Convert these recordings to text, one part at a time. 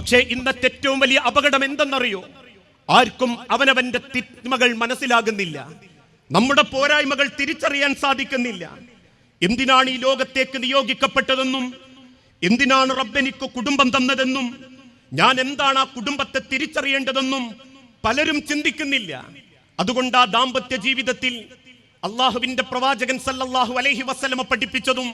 പക്ഷേ ഇന്നത്തെ ഏറ്റവും വലിയ അപകടം എന്തെന്നറിയോ? ആർക്കും അവനവന്റെ തിന്മകൾ മനസ്സിലാകുന്നില്ല. നമ്മുടെ പോരായ്മകൾ തിരിച്ചറിയാൻ സാധിക്കുന്നില്ല. എന്തിനാണ് ഈ ലോകത്തേക്ക് നിയോഗിക്കപ്പെട്ടതെന്നും എന്തിനാണ് റബ്ബെനിക്ക് കുടുംബം തന്നതെന്നും ഞാൻ എന്താണ് ആ കുടുംബത്തെ തിരിച്ചറിയേണ്ടതെന്നും പലരും ചിന്തിക്കുന്നില്ല. അതുകൊണ്ട് ആ ദാമ്പത്യ ജീവിതത്തിൽ അള്ളാഹുവിന്റെ പ്രവാചകൻ സല്ലല്ലാഹു അലൈഹി വസല്ലമ പഠിപ്പിച്ചതും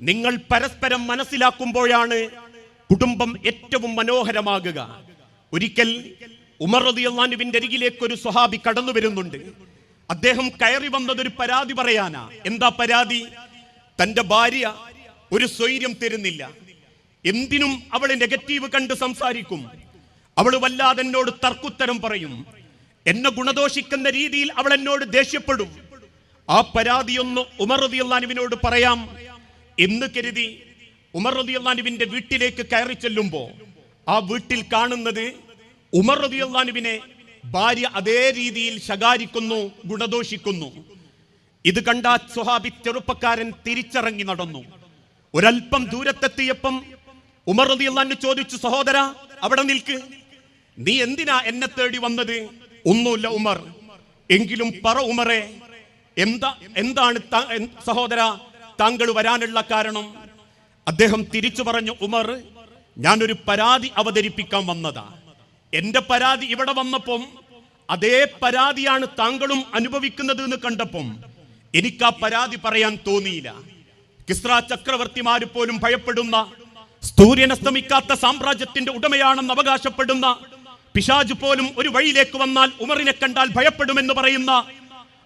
നിങ്ങൾ പരസ്പരം മനസ്സിലാക്കുമ്പോഴാണ് കുടുംബം ഏറ്റവും മനോഹരമാകുക. ഒരിക്കൽ ഉമർ റളിയല്ലാഹുവിന്റെ അരികിലേക്ക് ഒരു സ്വഹാബി കടന്നു വരുന്നുണ്ട്. അദ്ദേഹം കയറി വന്നത് ഒരു പരാതി പറയാനാ. എന്താ പരാതി? തന്റെ ഭാര്യ ഒരു സ്വൈര്യം തരുന്നില്ല. എന്തിനും അവൾ നെഗറ്റീവ് കണ്ട് സംസാരിക്കും. അവൾ വല്ലാതെ എന്നോട് തർക്കുത്തരം പറയും. എന്നെ ഗുണദോഷിക്കുന്ന രീതിയിൽ അവൾ എന്നോട് ദേഷ്യപ്പെടും. ആ പരാതിയൊന്ന് ഉമർ റളിയല്ലാഹുവിനോട് പറയാം. എന്ന് കരുതി ഉമർ റളിയല്ലാഹുവിന്റെ വീട്ടിലേക്ക് കയറി ചെല്ലുമ്പോ ആ വീട്ടിൽ കാണുന്നത് ഉമർ റളിയല്ലാഹുവിനെ ഭാര്യ അതേ രീതിയിൽ ശകാരിക്കുന്നു ഗുണദോഷിക്കുന്നു. ഇത് കണ്ട സ്വഹാബി ചെറുപ്പക്കാരൻ തിരിച്ചിറങ്ങി നടന്നു. ഒരൽപ്പം ദൂരത്തെത്തിയപ്പം ഉമർ റളിയല്ലാഹു ചോദിച്ചു സഹോദര അവിടെ നിൽക്ക്. നീ എന്തിനാ എന്നെ തേടി വന്നത്? ഒന്നുമില്ല ഉമർ. എങ്കിലും പറ ഉമറെ. എന്താ എന്താണ് സഹോദര താങ്കൾ വരാനുള്ള കാരണം? അദ്ദേഹം തിരിച്ചു പറഞ്ഞു ഉമർ ഞാനൊരു പരാതി അവതരിപ്പിക്കാൻ വന്നതാ. എന്റെ പരാതി ഇവിടെ വന്നപ്പം അതേ പരാതിയാണ് താങ്കളും അനുഭവിക്കുന്നത് എന്ന് കണ്ടപ്പം എനിക്ക് ആ പരാതി പറയാൻ തോന്നിയില്ല. കിസ്ര ചക്രവർത്തിമാര് പോലും ഭയപ്പെടുന്ന സൂര്യൻ അസ്തമിക്കാത്ത സാമ്രാജ്യത്തിന്റെ ഉടമയാണെന്ന് അവകാശപ്പെടുന്ന പിശാജ് പോലും ഒരു വഴിയിലേക്ക് വന്നാൽ ഉമറിനെ കണ്ടാൽ ഭയപ്പെടുമെന്ന് പറയുന്ന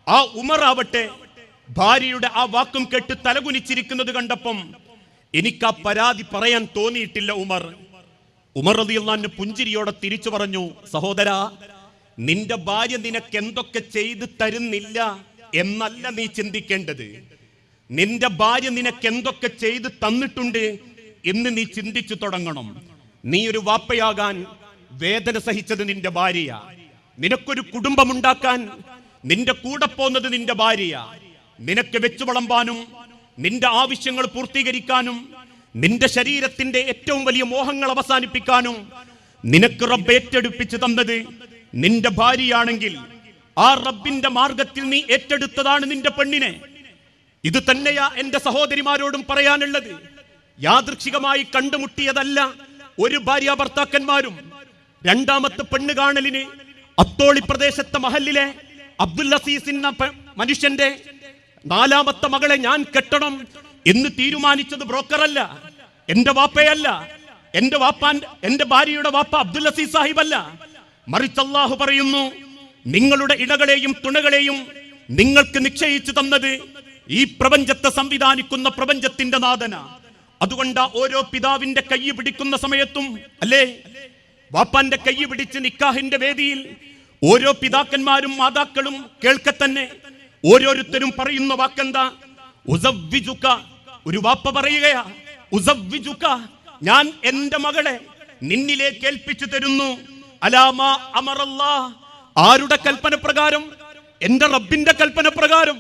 ആ ഉമർ ആവട്ടെ ഭാര്യയുടെ ആ വാക്കും കേട്ട് തലകുനിച്ചിരിക്കുന്നത് കണ്ടപ്പം എനിക്ക് ആ പരാതി പറയാൻ തോന്നിയിട്ടില്ല ഉമർ. ഉമർ റളിയല്ലാഹു പുഞ്ചിരിയോടെ തിരിച്ചു പറഞ്ഞു സഹോദര നിന്റെ ഭാര്യ നിനക്ക് എന്തൊക്കെ ചെയ്തു തരുന്നില്ല എന്നല്ല നീ ചിന്തിക്കേണ്ടത്. നിന്റെ ഭാര്യ നിനക്ക് എന്തൊക്കെ ചെയ്തു തന്നിട്ടുണ്ട് എന്ന് നീ ചിന്തിച്ചു തുടങ്ങണം. നീ ഒരു വാപ്പയാകാൻ വേദന സഹിച്ചത് നിന്റെ ഭാര്യ നിനക്കൊരു കുടുംബമുണ്ടാക്കാൻ നിന്റെ കൂടെ പോന്നത് നിന്റെ ഭാര്യയാ. നിനക്ക് വെച്ചു വിളമ്പാനും നിന്റെ ആവശ്യങ്ങൾ പൂർത്തീകരിക്കാനും നിന്റെ ശരീരത്തിന്റെ ഏറ്റവും വലിയ മോഹങ്ങൾ അവസാനിപ്പിക്കാനും നിനക്ക് റബ്ബ് ഏറ്റെടുപ്പിച്ചു തന്നത് നിന്റെ ഭാര്യയാണെങ്കിൽ ആ റബ്ബിന്റെ മാർഗത്തിൽ നീ ഏറ്റെടുത്തതാണ് നിന്റെ പെണ്ണിനെ. ഇത് തന്നെയാ എന്റെ സഹോദരിമാരോടും പറയാനുള്ളത്. യാദൃക്ഷികമായി കണ്ടുമുട്ടിയതല്ല ഒരു ഭാര്യ ഭർത്താക്കന്മാരും രണ്ടാമത്തെ പെണ്ണ് കാണലിന് അത്തോളി പ്രദേശത്തെ മഹലിലെ അബ്ദുൽ അസീസ് എന്ന മനുഷ്യന്റെ നാലാമത്തെ മകളെ ഞാൻ കെട്ടണം എന്ന് തീരുമാനിച്ചത് ബ്രോക്കറല്ല എന്റെ വാപ്പയല്ല എന്റെ വാപ്പാൻ എന്റെ ഭാര്യയുടെ വാപ്പ അബ്ദുൽ അസീസ് സാഹിബല്ല. മറിച്ച് അള്ളാഹു പറയുന്നു നിങ്ങളുടെ ഇടകളെയും തുണകളെയും നിങ്ങൾക്ക് നിശ്ചയിച്ചു തന്നത് ഈ പ്രപഞ്ചത്തെ സംവിധാനിക്കുന്ന പ്രപഞ്ചത്തിന്റെ നാഥന. അതുകൊണ്ട് ഓരോ പിതാവിന്റെ കൈ പിടിക്കുന്ന സമയത്തും അല്ലേ? വാപ്പാന്റെ കൈ പിടിച്ച് നിക്കാഹിന്റെ വേദിയിൽ ഓരോ പിതാക്കന്മാരും മാതാക്കളും കേൾക്കെ തന്നെ ഓരോരുത്തരും പറയുന്ന വാക്കെന്താ? ഉസവ്വിജുക ഒരു വാപ്പ പറയുകയാ ഉസവ്വിജുക ഞാൻ എന്റെ മകളെ നിന്നിലേക്ക് ഏൽപ്പിച്ചു തരുന്നു. അലാമ അമറല്ലാ. ആരുടെ കൽപ്പന പ്രകാരം? എന്റെ റബ്ബിന്റെ കൽപ്പന പ്രകാരം.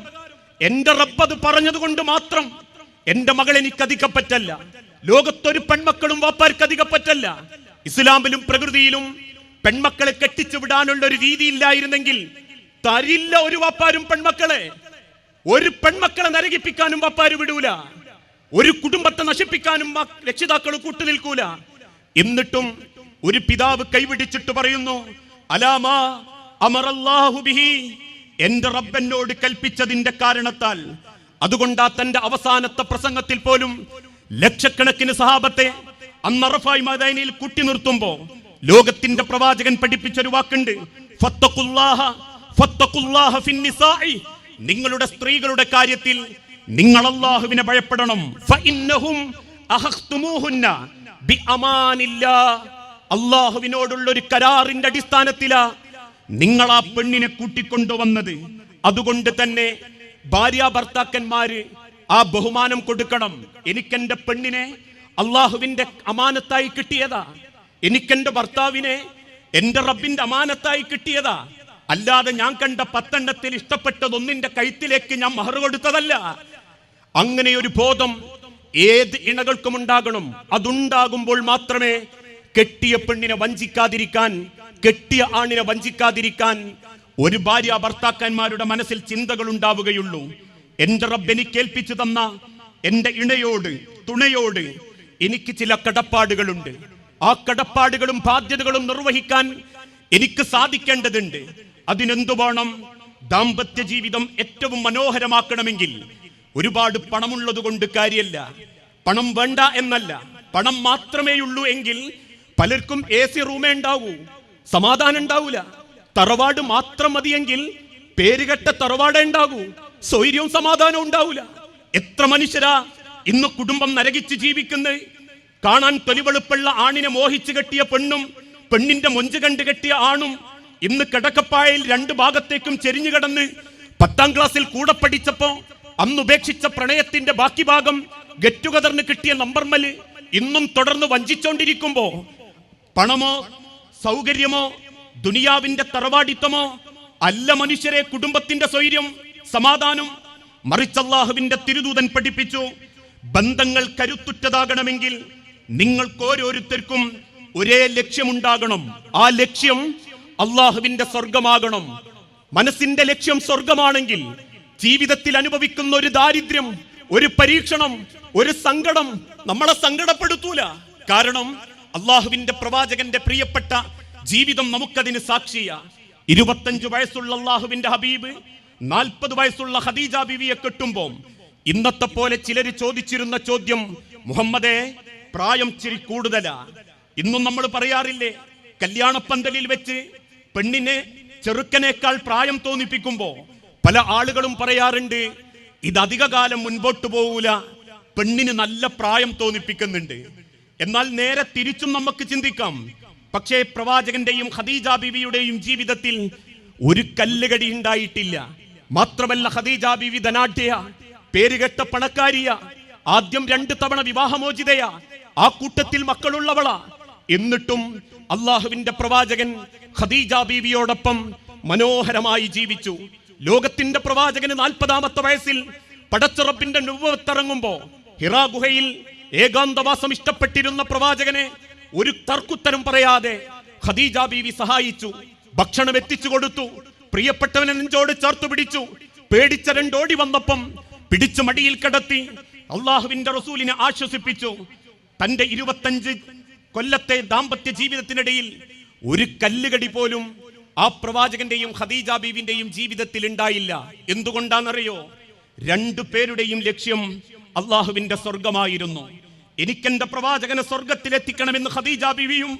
എന്റെ റബ്ബ് അത് പറഞ്ഞതുകൊണ്ട് മാത്രം എന്റെ മകൾ എനിക്ക് അധികപ്പറ്റല്ല ലോകത്തൊരു പെൺമക്കളും വാപ്പാർക്ക് അധികപ്പറ്റല്ല ഇസ്ലാമിലും പ്രകൃതിയിലും പെൺമക്കളെ കെട്ടിച്ചു വിടാനുള്ള ഒരു രീതി ഇല്ലായിരുന്നെങ്കിൽ തരില്ല ഒരു വാപ്പാരും പെൺമക്കളെ. ഒരു പെൺമക്കളെ നരകിപ്പിക്കാനും വാപ്പാര് വിടൂല. ഒരു കുടുംബത്തെ നശിപ്പിക്കാനും രക്ഷിതാക്കൾ കൂട്ടുനിൽക്കൂല എന്നിട്ടും ഒരു പിതാവ് കൈവിടിച്ചിട്ട് പറയുന്നു അലാമാ അമറല്ലാഹു ബിഹി. എന്റെ റബ്ബനോട് കൽപ്പിച്ചതിന്റെ കാരണത്താൽ അതുകൊണ്ടാ തന്റെ അവസാനത്തെ പ്രസംഗത്തിൽ പോലും ലക്ഷക്കണക്കിന് സഹാബത്തെ അന്നറഫായി മദൈനയിൽ കുട്ടി നിർത്തുമ്പോ ലോകത്തിന്റെ പ്രവാചകൻ പഠിപ്പിച്ച ഒരു വാക്കുണ്ട് ഫിന്നിസാഇ. നിങ്ങളുടെ സ്ത്രീകളുടെ കാര്യത്തിൽ നിങ്ങൾ അള്ളാഹുവിനെ ഭയപ്പെടണം. അള്ളാഹുവിനോടുള്ള ഒരു കരാറിന്റെ അടിസ്ഥാനത്തിലാ നിങ്ങൾ ആ പെണ്ണിനെ കൂട്ടിക്കൊണ്ടുവന്നത്. അതുകൊണ്ട് തന്നെ ഭാര്യ ഭർത്താക്കന്മാര് ആ ബഹുമാനം കൊടുക്കണം. എനിക്കെന്റെ പെണ്ണിനെ അള്ളാഹുവിന്റെ അമാനത്തായി കിട്ടിയതാ. എനിക്കെന്റെ ഭർത്താവിനെ എന്റെ റബ്ബിന്റെ അമാനത്തായി കിട്ടിയതാ. അല്ലാതെ ഞാൻ കണ്ട പത്തെണ്ണത്തിൽ ഇഷ്ടപ്പെട്ടതൊന്നിന്റെ കഴുത്തിലേക്ക് ഞാൻ മഹർ കൊടുത്തതല്ല. അങ്ങനെ ഒരു ബോധം ഏത് ഇണകൾക്കും ഉണ്ടാകണം. അതുണ്ടാകുമ്പോൾ മാത്രമേ കെട്ടിയ പെണ്ണിനെ വഞ്ചിക്കാതിരിക്കാൻ കെട്ടിയ ആണിനെ വഞ്ചിക്കാതിരിക്കാൻ ഒരു ഭാര്യ ഭർത്താക്കന്മാരുടെ മനസ്സിൽ ചിന്തകൾ ഉണ്ടാവുകയുള്ളൂ. എന്റെ റബ്ബ് എനിക്ക് ഏൽപ്പിച്ചു തന്ന എന്റെ ഇണയോട് തുണയോട് എനിക്ക് ചില കടപ്പാടുകളുണ്ട്. ആ കടപ്പാടുകളും ബാധ്യതകളും നിർവഹിക്കാൻ എനിക്ക് സാധിക്കേണ്ടതുണ്ട്. അതിനെന്തു വേണം? ദാമ്പത്യ ജീവിതം ഏറ്റവും മനോഹരമാക്കണമെങ്കിൽ ഒരുപാട് പണമുള്ളത് കൊണ്ട് കാര്യമല്ല പണം വേണ്ട എന്നല്ല. പണം മാത്രമേ ഉള്ളൂ എങ്കിൽ പലർക്കും എ സി റൂമേ ഉണ്ടാവൂ. സമാധാനം ഉണ്ടാവൂല. തറവാട് മാത്രം മതിയെങ്കിൽ പേരുകെട്ട തറവാടേ ഉണ്ടാകൂ സൗര്യവും സമാധാനവും ഉണ്ടാവൂല. എത്ര മനുഷ്യരാ ഇന്ന് കുടുംബം നരകിച്ച് ജീവിക്കുന്നത് കാണാൻ തൊലിവെളുപ്പുള്ള ആണിനെ മോഹിച്ചു കെട്ടിയ പെണ്ണും പെണ്ണിന്റെ മൊഞ്ച് കണ്ട് കെട്ടിയ ആണും ഇന്ന് കിടക്കപ്പായയിൽ രണ്ട് ഭാഗത്തേക്കും ചെരിഞ്ഞു കിടന്ന് പത്താം ക്ലാസ്സിൽ കൂടെ പഠിച്ചപ്പോ അന്ന് ഉപേക്ഷിച്ച പ്രണയത്തിന്റെ ബാക്കി ഭാഗം ഗെറ്റ് ടുഗദറിന് കിട്ടിയ നമ്പർമൽ ഇന്നും തുടർന്ന് വഞ്ചിച്ചോണ്ടിരിക്കുമ്പോ പണമോ സൗകര്യമോ ദുനിയാവിന്റെ തറവാടിത്തമോ അല്ല മനുഷ്യരെ കുടുംബത്തിന്റെ സ്വൈര്യം സമാധാനം മറിച്ചല്ലാഹുവിന്റെ തിരുദൂതൻ പഠിപ്പിച്ചു. ബന്ധങ്ങൾ കരുത്തുറ്റതാകണമെങ്കിൽ നിങ്ങൾക്ക് ഓരോരുത്തർക്കും ഒരേ ലക്ഷ്യമുണ്ടാകണം. ആ ലക്ഷ്യം അള്ളാഹുവിന്റെ സ്വർഗമാകണം. മനസ്സിന്റെ ലക്ഷ്യം സ്വർഗമാണെങ്കിൽ ജീവിതത്തിൽ അനുഭവിക്കുന്ന ഒരു ദാരിദ്ര്യം ഒരു പരീക്ഷണം ഒരു സങ്കടം നമ്മളെ സങ്കടപ്പെടുത്തൂല. കാരണം അള്ളാഹുവിന്റെ പ്രവാചകന്റെ പ്രിയപ്പെട്ട ജീവിതം നമുക്കതിന് സാക്ഷിയ. ഇരുപത്തഞ്ചു വയസ്സുള്ള അള്ളാഹുവിന്റെ ഹബീബ് നാൽപ്പത് വയസ്സുള്ള ഹദീജ ബിവിയെ കെട്ടുമ്പോൾ ഇന്നത്തെ പോലെ ചിലര് ചോദിച്ചിരുന്ന ചോദ്യം മുഹമ്മദേ പ്രായം ചിരി കൂടുതലാ. ഇന്നും നമ്മൾ പറയാറില്ലേ കല്യാണപ്പന്തലിൽ വെച്ച് പെണ്ണിനെ ചെറുക്കനേക്കാൾ പ്രായം തോന്നിപ്പിക്കുമ്പോൾ പല ആളുകളും പറയാറുണ്ട് ഇത് അധികകാലം മുൻപോട്ട് പോകൂല പെണ്ണിന് നല്ല പ്രായം തോന്നിപ്പിക്കുന്നുണ്ട്. എന്നാൽ നേരെ തിരിച്ചും നമുക്ക് ചിന്തിക്കാം. പക്ഷേ പ്രവാചകന്റെയും ഖദീജ ബിവിയുടെയും ജീവിതത്തിൽ ഒരു കല്ലുകടി ഉണ്ടായിട്ടില്ല. മാത്രമല്ല ഖദീജ ബിവി ധനാഢ്യ പേരുകെട്ട പണക്കാരിയ ആദ്യം രണ്ട് തവണ വിവാഹമോചിതയാ ആ കൂട്ടത്തിൽ മക്കളുള്ളവളാ എന്നിട്ടും അള്ളാഹുവിന്റെ പ്രവാചകൻ ഖദീജ ബീവിയോടൊപ്പം മനോഹരമായി ജീവിച്ചു. ലോകത്തിന്റെ പ്രവാചകന് നാൽപ്പതാമത്തെ വയസ്സിൽ പടച്ചുറപ്പിന്റെ നുവത്തിറങ്ങുമ്പോ ഹിറാ ഗുഹയിൽ ഏകാന്തവാസം ഇഷ്ടപ്പെട്ടിരുന്ന പ്രവാചകനെ ഒരു തർക്കുത്തരം പറയാതെ ഖദീജ ബീവി സഹായിച്ചു. ഭക്ഷണം എത്തിച്ചു കൊടുത്തു. പ്രിയപ്പെട്ടവനെ നെഞ്ചോട് ചേർത്തു പിടിച്ചു. പേടിച്ച രണ്ടോടി വന്നപ്പം പിടിച്ചു മടിയിൽ കിടത്തി അള്ളാഹുവിന്റെ റസൂലിനെ ആശ്വസിപ്പിച്ചു. തന്റെ ഇരുപത്തഞ്ച് കൊല്ലത്തെ ദാമ്പത്യ ജീവിതത്തിനിടയിൽ ഒരു കല്ലുകടി പോലും ആ പ്രവാചകന്റെയും ഖദീജ ബീവിന്റെയും ജീവിതത്തിൽ ഉണ്ടായില്ല. എന്തുകൊണ്ടാണെന്നറിയോ? രണ്ടു പേരുടെയും ലക്ഷ്യം അള്ളാഹുവിന്റെ സ്വർഗമായിരുന്നു എനിക്കെന്റെ പ്രവാചകനെ സ്വർഗത്തിലെത്തിക്കണമെന്ന് ഖദീജ ബീവിയും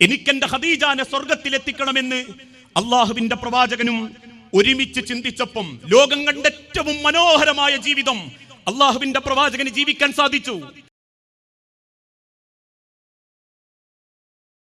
എനിക്കെന്റെ ഖദീജാനെ സ്വർഗത്തിലെത്തിക്കണമെന്ന് അള്ളാഹുവിന്റെ പ്രവാചകനും ഒരുമിച്ച് ചിന്തിച്ചപ്പം ലോകം കണ്ട ഏറ്റവും മനോഹരമായ ജീവിതം അള്ളാഹുവിന്റെ പ്രവാചകന് ജീവിക്കാൻ സാധിച്ചു.